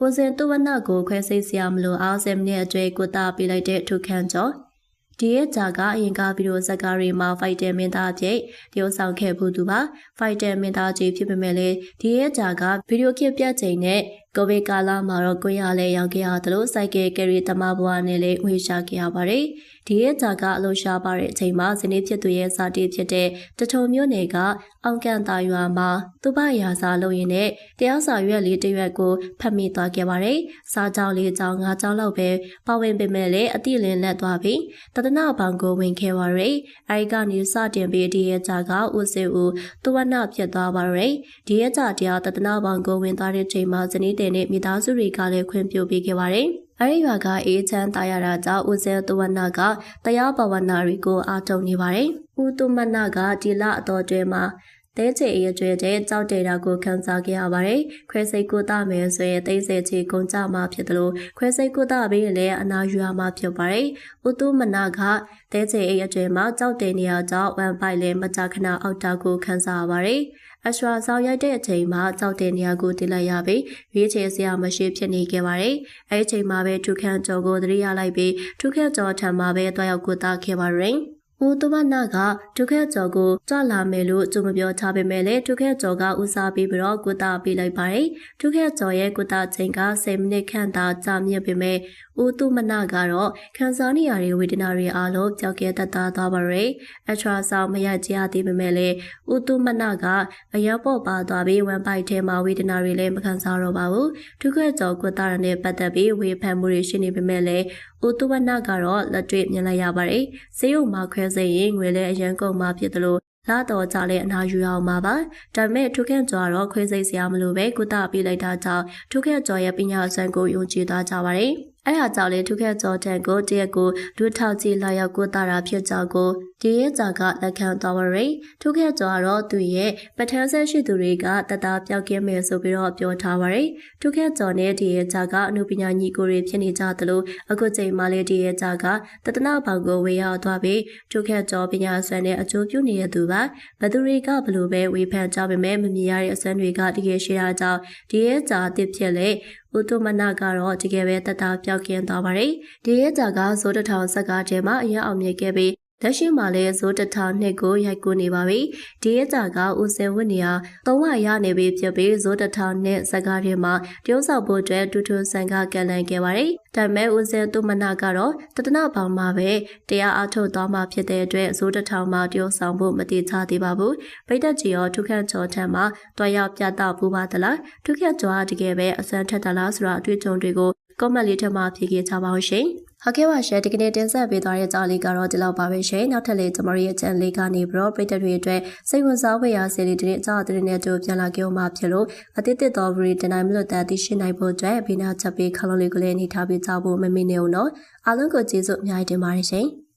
ကိုစင်သူဝနကိုခွဲစိတ်စရာမလိုအား7မိနစ်အကျွေးကိုတာပေးလိုက်တဲ့ထုခန့်ကျော်ဒီရဲ့ဂျာကအရင်ကဗီဒီယိုဇက်ကားတွေမှာဖိုက်တယ်မင်းသားအဖြစ်တရုပ်ဆောင်ခဲ့ဘူးသူပါဖိုက်တယ်မင်းသားကြီးဖြစ်ပေမဲ့လေဒီရဲ့ဂျာကဗီဒီယိုခစ်ပြတ်ချိန်နဲ့ ကိုဗစ်ကာလမှာတော့ကိုရလည်းရောက်ခဲ့ရတယ်လို့စိုက်ကဲကယ်ရီတမဘွားနဲ့လည်းဝေရှာခဲ့ရပါတယ်ဒီရဲ့ဂျာကအလို့ရှားပါတဲ့အချိန်မှာဇနီးဖြစ်သူရဲ့စာတီးဖြစ်တဲ့တထုံမျိုးနယ်ကအောင်ကန်တာရွာမှာသူပရာစာလုပ်ရင်းနဲ့တရားစာရွက်လေးတစ်ရွက်ကိုဖတ်မိသွားခဲ့ပါတယ်စားကြောင်းလေးကြောင်းငါးကြောင်းလောက်ပဲပါဝင်ပေမဲ့လည်းအတိလင်းလက်သွားပြီးတဒနာဘောင်ကိုဝင်ခဲ့ပါရယ်အဲဒီကနေစတင်ပြီးဒီရဲ့ဂျာကဦးစေဦးသူဝနဖြစ်သွားပါရယ်ဒီရဲ့ဂျာတရားတဒနာဘောင်ကိုဝင်သွားတဲ့ချိန်မှာဇနီးတဲ့နဲ့မိသားစုတွေကလည်းခွင့်ပြုပေးခဲ့ပါတယ်အဲဒီရွာကအေးချမ်းတာရတာကြောင့်ဦးစဲတဝနာကတရားပဝနာတွေကိုအားထုတ်နေပါတယ်။ဦးတုမနာကဒီလအတော်တွဲမှာ တဲချေအရွယ်တဲ့ကြောက်တဲတာကိုခန်းစားခဲ့ရပါတယ်။ခွဲစိတ်ကိုတာမယ်ဆိုရင်တိတ်ဆဲချေကုန်ကြမှာဖြစ်တယ်လို့ခွဲစိတ်ကိုတာပြီးရင်လည်းအနာယူရမှာဖြစ်ပါတယ်။ဦးတုမနာကတဲချေအရွယ်မှာကြောက်တဲနေရကြောင့်ဝမ်ပိုက်လည်းမကြခဏအောက်တာကိုခန်းစားရပါတယ်။အရွှာဆောင်ရိုက်တဲ့အချိန်မှာကြောက်တဲ့နေရာကိုတင်လိုက်ရပြီးရွေးချယ်စရာမရှိဖြစ်နေခဲ့ပါတယ်။အဲဒီအချိန်မှာပဲထုခန့်ကျော်ကိုသတိရလိုက်ပြီးထုခန့်ကျော်ထံမှာပဲတွားရောက်ကိုတာခဲ့ပါရင် ဦးတမနာကဒုက္ခကျော်ကိုကြွလာမယ်လို့ကြုံမပြောထားပေမဲ့လည်းဒုက္ခကျော်ကဦးစားပေးပြီးတော့ကုတာပေးလိုက်ပါတယ်ဒုက္ခကျော်ရဲ့ကုတာချိန်က10မိနစ်ခန့်သာကြာမြင့်ပေမဲ့ ဦးသူမနာကတော့ခံစားနေရတဲ့ဝေဒနာတွေအားလုံးကြောက်ကဲတတ်တာသွားပါရယ်အထရာဆောင်မရကြရသေးပေမဲ့လည်းဦးသူမနာကအရက်ပေါ်ပါသွားပြီးဝမ်ပိုက်ထဲမှာဝေဒနာတွေလည်းမခံစားတော့ပါဘူးဒုက္ခကျော်ကုတာရနဲ့ပတ်သက်ပြီးဝေဖန်မှုတွေရှိနေပေမဲ့လည်းဦးသူဝနကတော့လက်တွေ့မြင်လိုက်ရပါတယ်။ဈေးုံမှာခွဲစိတ်ရင်ငွေလဲအရန်ကုန်မှာဖြစ်တယ်လို့လာတော့ကြလဲအနာယူအောင်ပါပါဒါပေမဲ့ထုခန့်ကျော်တော့ခွဲစိတ်စရာမလိုပဲကုသပေးလိုက်တာကြောင့်ထုခန့်ကျော်ရဲ့ပညာစွမ်းကိုယုံကြည်သွားကြပါတယ်အဲ့ဒါကြောင့်လေထုခက်ကျော်တန်ကိုတရက်ကိုဒုထောက်ကြည့်လာရောက်ကိုတာတာဖြစ်ကြောင်းကိုဒီရဲ့ကြာကလက်ခံတော်ဝရိထုခက်ကျော်ကတော့သူရဲ့ပထမဆက်ရှိသူတွေကတတပျောက်ကင်းမယ်ဆိုပြီးတော့ပြောထားပါရယ်ထုခက်ကျော်နဲ့ဒီရဲ့ကြာကအမှုပညာညီကိုတွေဖြစ်နေကြသလိုအခုချိန်မှလေဒီရဲ့ကြာကတတနာဘောင်ကိုဝေရောက်သွားပြီးထုခက်ကျော်ပညာဆွမ်းနဲ့အကျိုးပြုနေတဲ့သူပါဘသူတွေကဘလို့ပဲဝေဖန်ကြပေမဲ့မမြင်ရတဲ့အစမ်းတွေကတကယ်ရှိတာကြောင့်ဒီရဲ့ကြာအစ်ဖြစ်လေ ဦးတုမနာကတော့တကယ်ပဲတတပြောက်ကင်းသွားပါတယ်။ဒီရဲ့ကြာကဇိုးတထောင်ဇက်ကားထဲမှာအရင်အောင်မြင်ခဲ့ပြီး လက်ရှိမှာလည်းဇိုးတထောင်နှစ်ကိုရိုက်ကူးနေပါပြီ။ဒီရဲ့ကြာကဦးစင်ဝင်းနေဟာသုံးဝရနေပြီဖြစ်ပြီးဇိုးတထောင်နှစ်ဇက်ကားထဲမှာတရုပ်ဆောင်ဖို့အတွက်တူတူဆန်ကကန်လန်ခဲ့ပါတယ်။ဒါပေမဲ့ဦးစင်တုမနာကတော့တတနာပေါင်မှာပဲတရားအားထုတ်သွားမှာဖြစ်တဲ့အတွက်ဇိုးတထောင်မှာတရုပ်ဆောင်ဖို့မတိချသေးပါဘူး။ဗိတ်တက်ကြီးရောထုခန့်ချော်ထံမှာတွားရောက်ပြသပူပါသလား။ထုခန့်ချော်ကတကယ်ပဲအစမ်းထက်သလားဆိုတာအတွေ့အကြုံတွေကိုကောမန့်လေးထမှာဖြေခဲ့ကြပါဦးရှင်။ ဟုတ်ကဲ့ပါရှင်ဒီကနေ့တင်ဆက်ပေးသွားတဲ့ကြောင်းလေးကတော့ဒီလောက်ပါပဲရှင်။နောက်ထပ်လေးကျမတို့ရဲ့ channel လေးကနေပြီးတော့ပရိသတ်တွေအတွက်စိတ်ဝင်စားဖွယ်ရာစီလေးတွေအကြောင်းအသတင်းတွေနဲ့ကြိုပြန်လာကြအောင်ပါဖြစ်လို့အတိတ်တော်ဗီဒီတိုင်းမလို့တန်သိရှိနိုင်ဖို့အတွက်ဘေးနာချက်ပေးခလုံးလေးကိုလည်းနေထားပေးကြဖို့မမေ့နေအောင်နော်။အားလုံးကိုကျေးဇူးအများကြီးတင်ပါတယ်ရှင်။